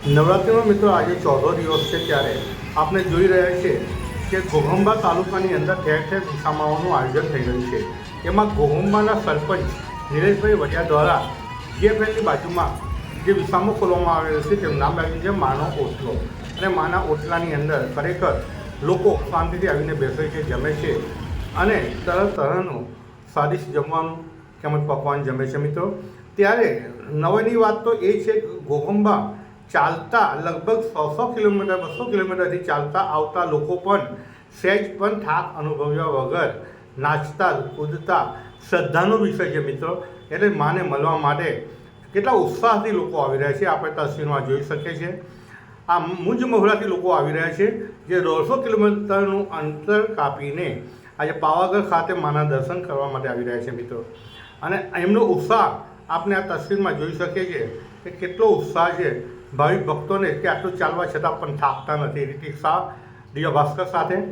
નવરાત્રિનો મિત્રો આજે ચોથો દિવસ છે ત્યારે આપણે જોઈ રહ્યા છીએ કે ગોહંબા તાલુકાની અંદર ઠેર ઠેર વિસામાઓનું આયોજન થઈ રહ્યું છે. એમાં ગોહંબાના સરપંચ નિલેશભાઈ વડિયા દ્વારા જીએફએલની બાજુમાં જે વિસામો ખોલવામાં આવેલો છે તેનું નામ રાખ્યું છે માનો ઓટલો. અને માના ઓટલાની અંદર ખરેખર લોકો શાંતિથી આવીને બેસે છે, જમે છે અને તરત તરહનું સ્વાદિષ્ટ જમવાનું તેમજ પકવાન જમે છે મિત્રો. ત્યારે નવની વાત તો એ છે ઘોઘંબા ચાલતા લગભગ સો સો કિલોમીટર, બસો કિલોમીટરથી ચાલતા આવતા લોકો પણ સહેજ પણ થાક અનુભવ્યા વગર નાચતા, કૂદતા, શ્રદ્ધાનો વિષય છે મિત્રો. એટલે માને મળવા માટે કેટલા ઉત્સાહથી લોકો આવી રહ્યા છે, આપણે તસવીરમાં જોઈ શકીએ છીએ. આ મુંજ મહુડાથી લોકો આવી રહ્યા છે, જે દોઢસો કિલોમીટરનું અંતર કાપીને આજે પાવાગઢ ખાતે માના દર્શન કરવા માટે આવી રહ્યા છે મિત્રો. અને એમનો ઉત્સાહ આપણે આ તસવીરમાં જોઈ શકીએ છીએ કે કેટલો ઉત્સાહ છે. ભાવિક ભક્તોને કે આટલું ચાલવા છતાં પણ થાકતા નથી. રિતિક શાહ દિવ્ય ભાસ્કર સાથે